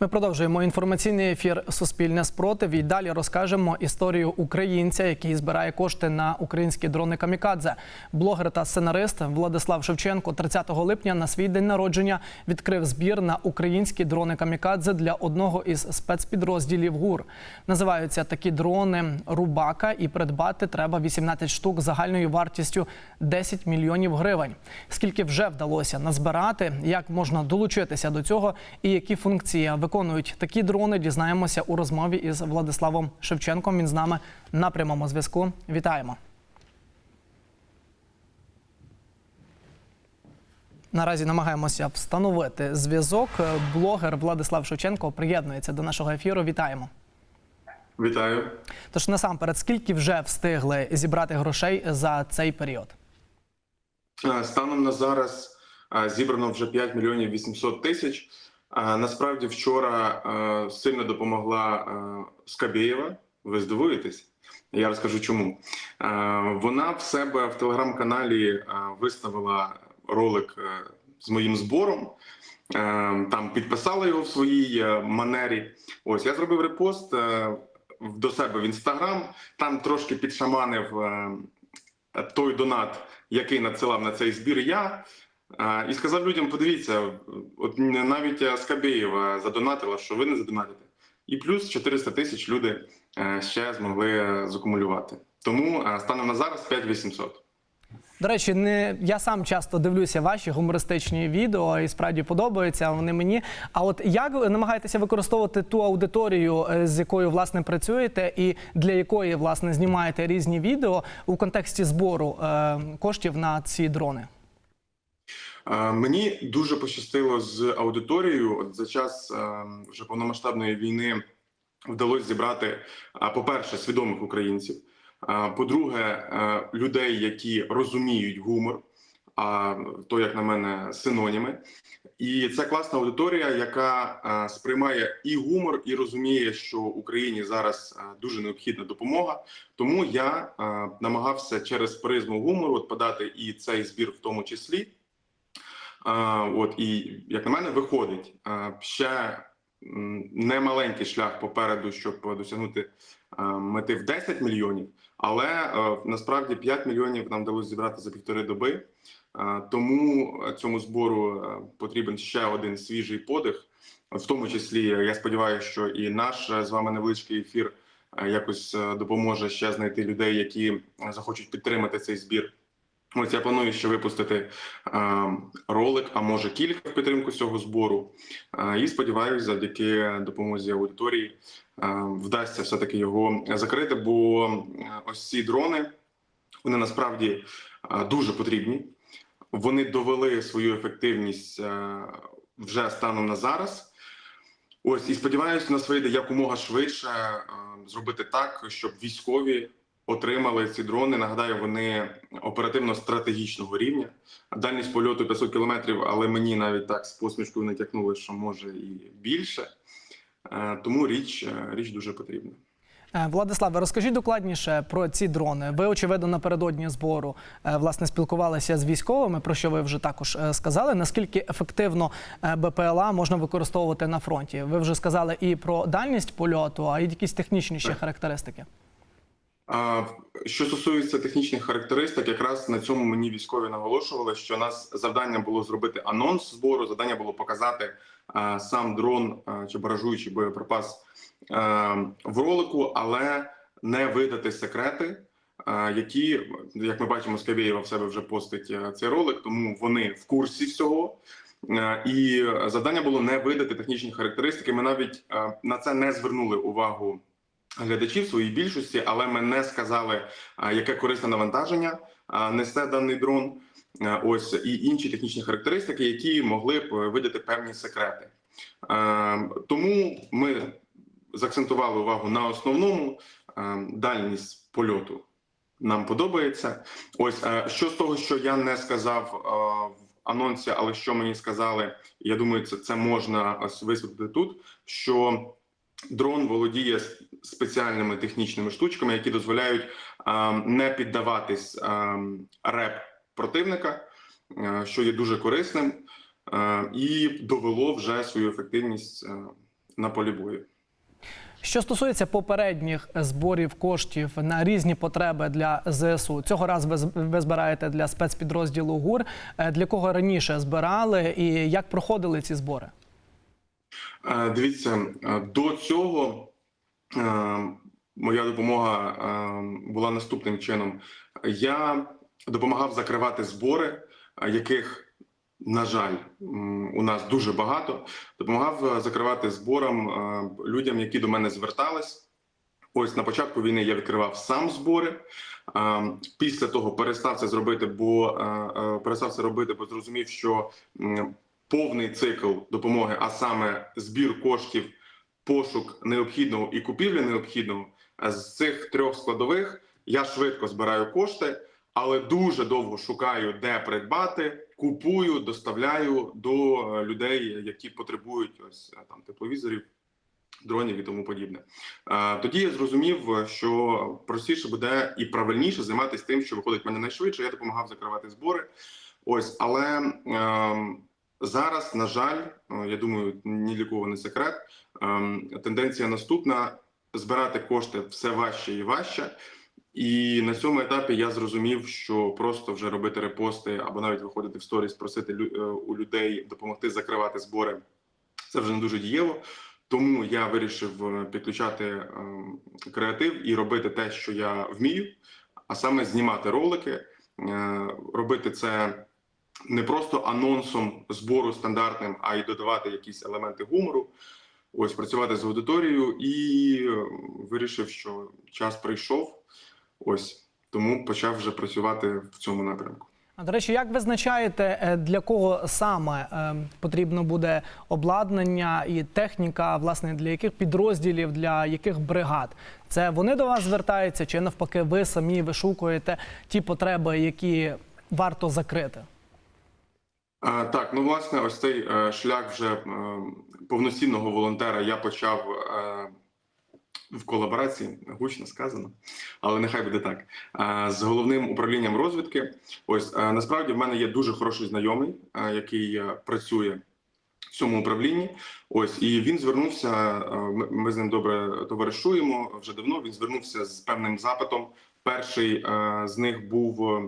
Ми продовжуємо інформаційний ефір Суспільне спротив і далі розкажемо історію українця, який збирає кошти на українські дрони камікадзе. Блогер та сценарист Владислав Шевченко 30 липня на свій день народження відкрив збір на українські дрони камікадзе для одного із спецпідрозділів ГУР. Називаються такі дрони Рубака, і придбати треба 18 штук загальною вартістю 10 мільйонів гривень. Скільки вже вдалося назбирати, як можна долучитися до цього і які функції виконують такі дрони, дізнаємося у розмові із Владиславом Шевченком. Він з нами на прямому зв'язку. Вітаємо. Наразі намагаємося встановити зв'язок. Блогер Владислав Шевченко приєднується до нашого ефіру. Вітаємо. Вітаю. Тож насамперед, скільки вже встигли зібрати грошей за цей період? Е, Станом на зараз е, зібрано вже 5 мільйонів 800 тисяч. Насправді вчора сильно допомогла Скабєєва. Ви здивуєтесь? Я розкажу чому. Вона в себе в телеграм-каналі виставила ролик е, з моїм збором. Е, Там підписала його в своїй е, манері. Ось я зробив репост до себе в інстаграм. Там трошки підшаманив той донат, який надсилав на цей збір я. І сказав людям: подивіться, от навіть Скабєєва задонатила, що ви не задонатите. І плюс 400 тисяч люди е, ще змогли е, закумулювати. Тому е, станом на зараз 5800. До речі, не я сам часто дивлюся ваші гумористичні відео і справді подобаються вони мені. А от як ви намагаєтеся використовувати ту аудиторію, з якою власне працюєте, і для якої власне знімаєте різні відео у контексті збору е, коштів на ці дрони? Е, Мені дуже пощастило з аудиторією. От за час е, вже повномасштабної війни вдалося зібрати, по-перше, свідомих українців. По-друге, е, людей, які розуміють гумор, а то, як на мене, синоніми. І це класна аудиторія, яка е, сприймає і гумор, і розуміє, що Україні зараз е, дуже необхідна допомога. Тому я е, намагався через призму гумору подати і цей збір, в тому числі. От і як на мене, виходить ще немаленький шлях попереду, щоб досягнути мети в 10 мільйонів, але насправді 5 мільйонів нам вдалося зібрати за півтори доби. Тому цьому збору потрібен ще один свіжий подих. В тому числі я сподіваюся, що і наш з вами невеличкий ефір якось допоможе ще знайти людей, які захочуть підтримати цей збір. Ось я планую ще випустити е, ролик, а може кілька в підтримку цього збору. Е, і сподіваюся, завдяки допомозі аудиторії е, вдасться все таки його закрити. Бо е, ось ці дрони вони насправді е, дуже потрібні. Вони довели свою ефективність е, вже станом на зараз. Ось і сподіваюся, на вийде якомога швидше е, зробити так, щоб військові отримали ці дрони. Нагадаю, вони оперативно-стратегічного рівня. Дальність польоту 500 кілометрів, але мені навіть так з посмішкою натякнули, що може і більше. Е, Тому річ, е, річ дуже потрібна. Е, Владиславе, розкажіть докладніше про ці дрони. Ви, очевидно, напередодні збору власне спілкувалися з військовими, про що ви вже також сказали. Наскільки ефективно БПЛА можна використовувати на фронті? Ви вже сказали і про дальність польоту, а й якісь технічні ще характеристики. Що стосується технічних характеристик, якраз на цьому мені військові наголошували, що у нас завдання було зробити анонс збору. Завдання було показати сам дрон чи баражуючий боєприпас в ролику, але не видати секрети, які, як ми бачимо, Скабєєва в себе вже постить цей ролик, тому вони в курсі всього. І завдання було не видати технічні характеристики. Ми навіть на це не звернули увагу глядачів в своїй більшості, але ми не сказали, яке корисне навантаження несе даний дрон. Ось і інші технічні характеристики, які могли б видати певні секрети. Тому ми заакцентували увагу на основному дальність польоту. Нам подобається. Ось що з того, що я не сказав в анонсі, але що мені сказали, я думаю, це, це можна висвітлити тут. Що дрон володіє спеціальними технічними штучками, які дозволяють не піддаватись реп противника, що є дуже корисним, і довело вже свою ефективність на полі бою. Що стосується попередніх зборів коштів на різні потреби для ЗСУ, цього разу ви збираєте для спецпідрозділу ГУР. Е, Для кого раніше збирали і як проходили ці збори? Е, Дивіться, е, до цього е, моя допомога була наступним чином. Я допомагав закривати збори, яких, на жаль, у нас дуже багато. Допомагав закривати зборам е, людям, які до мене звертались. Ось на початку війни я відкривав сам збори. Після того перестав це зробити, бо перестав це робити, бо зрозумів, що повний цикл допомоги, а саме збір коштів, пошук необхідного і купівля необхідного е, з цих трьох складових я швидко збираю кошти, але дуже довго шукаю, де придбати, купую, доставляю до е, людей, які потребують ось е, там тепловізорів. Дронів і тому подібне. Е, Тоді я зрозумів, е, що простіше буде і правильніше займатися тим, що виходить в мене найшвидше. Я допомагав закривати збори. Ось, але ем, зараз, на жаль, е, я думаю, ні для кого не секрет. ем, Тенденція наступна: збирати кошти все важче і важче. І на цьому етапі я зрозумів, що просто вже робити репости або навіть виходити в сторіс, просити е, у людей допомогти закривати збори. Це вже не дуже дієво. Тому я вирішив е, підключати ем, креатив і робити те, що я вмію, а саме знімати ролики, робити це не просто анонсом збору стандартним, а й додавати якісь елементи гумору. Ось працювати з аудиторією, і е, вирішив, що час прийшов. Ось тому почав вже працювати в цьому напрямку. А до речі, як визначаєте, е, для кого саме е, потрібно буде обладнання і техніка, власне, для яких підрозділів, для яких бригад? Це вони до вас звертаються, чи навпаки, ви самі вишукуєте ті потреби, які варто закрити? Так, ну власне, ось цей е, шлях вже повноцінного волонтера я почав е, в колаборації, гучно сказано, але нехай буде так. е, з головним управлінням розвідки. Ось насправді в мене є дуже хороший знайомий, який працює в цьому управлінні. Ось і він звернувся. Ми, з ним добре товаришуємо вже давно. Він звернувся з певним запитом. Перший з них був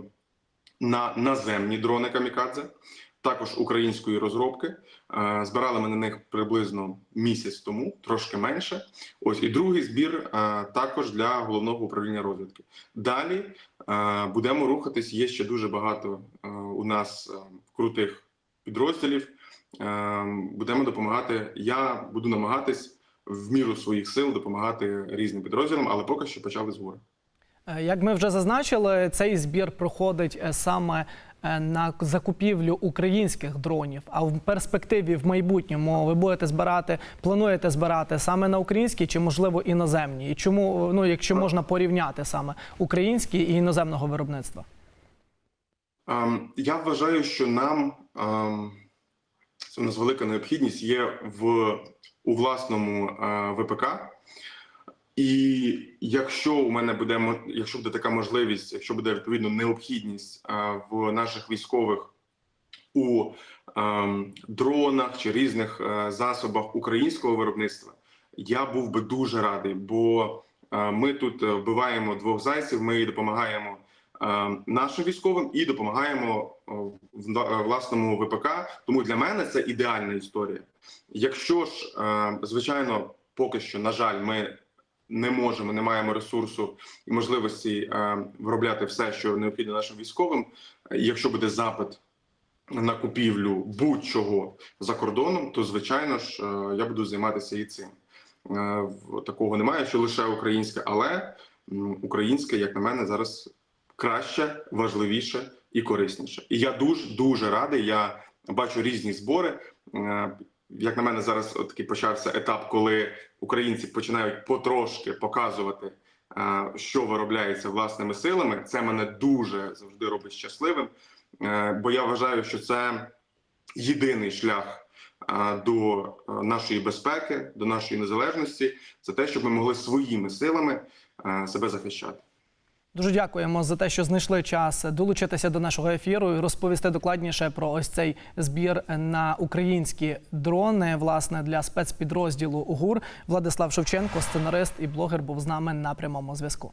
на наземні дрони камікадзе, також української розробки. Е, Збирали ми на них приблизно місяць тому, трошки менше. Ось і другий збір е, також для головного управління розвідки. Далі е, будемо рухатись. Є ще дуже багато у нас крутих підрозділів. Будемо допомагати. Я буду намагатись в міру своїх сил допомагати різним підрозділам, але поки що почали збори. Як ми вже зазначили, цей збір проходить саме на закупівлю українських дронів. А в перспективі в майбутньому ви будете збирати, плануєте збирати саме на українські чи можливо іноземні? І чому ну, якщо можна порівняти саме українські і іноземного виробництва? Ем, Я вважаю, що нам ем, це у нас велика необхідність є в у власному е, ВПК. І якщо у мене буде якщо буде така можливість, якщо буде відповідно необхідність в наших військових у ем, дронах чи різних е, засобах українського виробництва, я був би дуже радий, бо е, ми тут е, вбиваємо двох зайців. Ми допомагаємо нашим військовим і допомагаємо в власному ВПК. Тому для мене це ідеальна історія. Якщо ж, звичайно, поки що, на жаль, ми не можемо, не маємо ресурсу і можливості е, виробляти все, що необхідно нашим військовим. Якщо буде запит на купівлю будь-чого за кордоном, то звичайно ж е, я буду займатися і цим. Е, Такого немає, що лише українське, але українське, як на мене, зараз краще, важливіше і корисніше. І я дуже дуже радий. Я бачу різні збори. Як на мене, зараз от такий почався етап, коли українці починають потрошки показувати, е, що виробляється власними силами. Це мене дуже завжди робить щасливим, Е, бо я вважаю, що це єдиний шлях е, до нашої безпеки, до нашої незалежності. Це те, щоб ми могли своїми силами себе захищати. Дуже дякуємо за те, що знайшли час долучитися до нашого ефіру і розповісти докладніше про ось цей збір на українські дрони. Власне для спецпідрозділу ГУР Владислав Шевченко, сценарист і блогер, був з нами на прямому зв'язку.